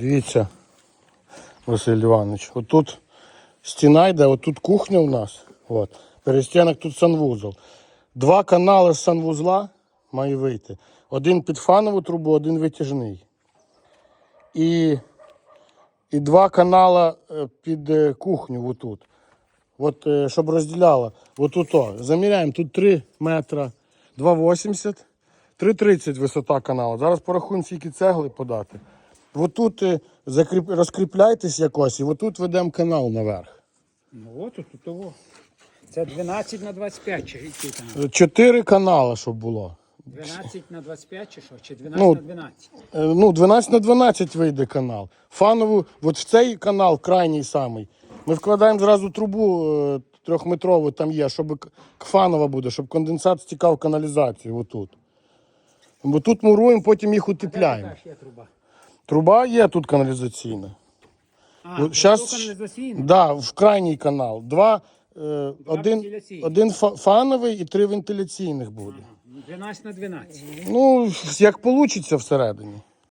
Дивіться, Василь Іванович, отут стіна йде, отут кухня у нас. От. Перестінок тут санвузол. Два канали з санвузла має вийти. Один під фанову трубу, один витяжний. І, і два канала е, під е, кухню отут. От, е, щоб розділяло. Отут. Заміряємо, тут 3 метра 2,80, 3,30 висота каналу. Зараз порахуємо, скільки цегли подати. Отут е, закріп... розкріпляйтесь якось, і отут ведемо канал наверх. Ну от тут того. Це 12 на 25 чи який там? Е, Чотири канали, щоб було. 12 на 25 чи що? Чи 12 Ну, на 12? Е, Ну, 12 на 12 вийде канал. Фанову, от в цей канал, крайній самий, ми вкладаємо зразу трубу е, трьохметрову, там є, щоб к- фанова буде, щоб конденсат стікав в каналізацію отут. Бо тут муруємо, потім їх утепляємо. Яка ж є труба? Труба є тут каналізаційна. А, От ну, щас- каналізаційна. Да, в крайній канал. Два, е, один, вентиляційні. один фа- фановий і три вентиляційних буде. Ну, 12 на 12. Ну, як вийде всередині.